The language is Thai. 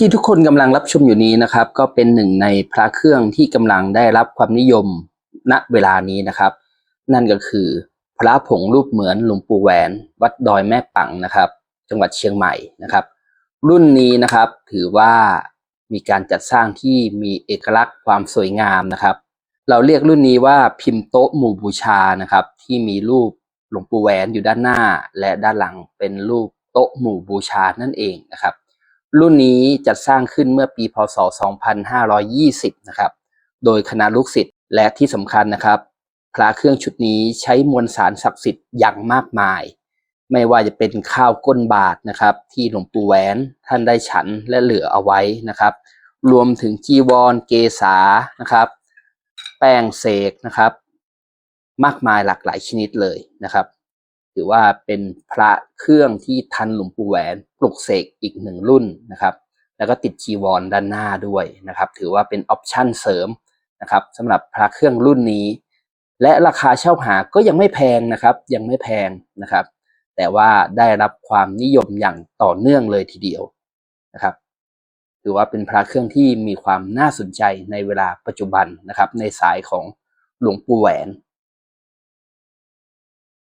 ที่ทุกคนกำลังรับชมอยู่นี้นะครับ ก็เป็นหนึ่งในพระเครื่องที่กำลังได้รับความนิยมณเวลานี้นะครับ นั่นก็คือพระผงรูปเหมือนหลวงปู่แหวน วัดดอยแม่ปังนะครับ จังหวัดเชียงใหม่นะครับ รุ่นนี้นะครับถือว่ามีการจัดสร้างที่มีเอกลักษณ์ความสวยงามนะครับ เราเรียกรุ่นนี้ว่าพิมพ์โต๊ะหมู่บูชานะครับ ที่มีรูปหลวงปู่แหวนอยู่ด้านหน้า และด้านหลังเป็นรูปโต๊ะหมู่บูชานั่นเองนะครับ รุ่นนี้จัดสร้างขึ้นเมื่อปีพศ 2520 นะครับ โดยคณะลูกศิษย์และที่สำคัญนะครับ พระเครื่องชุดนี้ใช้มวลสารศักดิ์สิทธิ์อย่างมากมาย ไม่ว่าจะเป็นข้าวก้นบาทนะครับ ที่หลวงปู่แหวนท่านได้ฉันและเหลือเอาไว้นะครับ รวมถึงจีวรเกษานะครับ แป้งเสกนะครับ มากมายหลากหลายชนิดเลยนะครับ ถือว่าเป็นพระเครื่องที่ทันหลวงปู่แหวนปลุกเสกอีกหนึ่งรุ่นนะครับ แล้วก็ติดจีวรด้านหน้าด้วยนะครับ ถือว่าเป็นออปชั่นเสริมนะครับสำหรับพระเครื่องรุ่นนี้ และราคาเช่าหาก็ยังไม่แพงนะครับ ยังไม่แพงนะครับ แต่ว่าได้รับความนิยมอย่างต่อเนื่องเลยทีเดียวนะครับถือว่าเป็นพระเครื่องที่มีความน่าสนใจในเวลาปัจจุบันนะครับ ในสายของหลวงปู่แหวน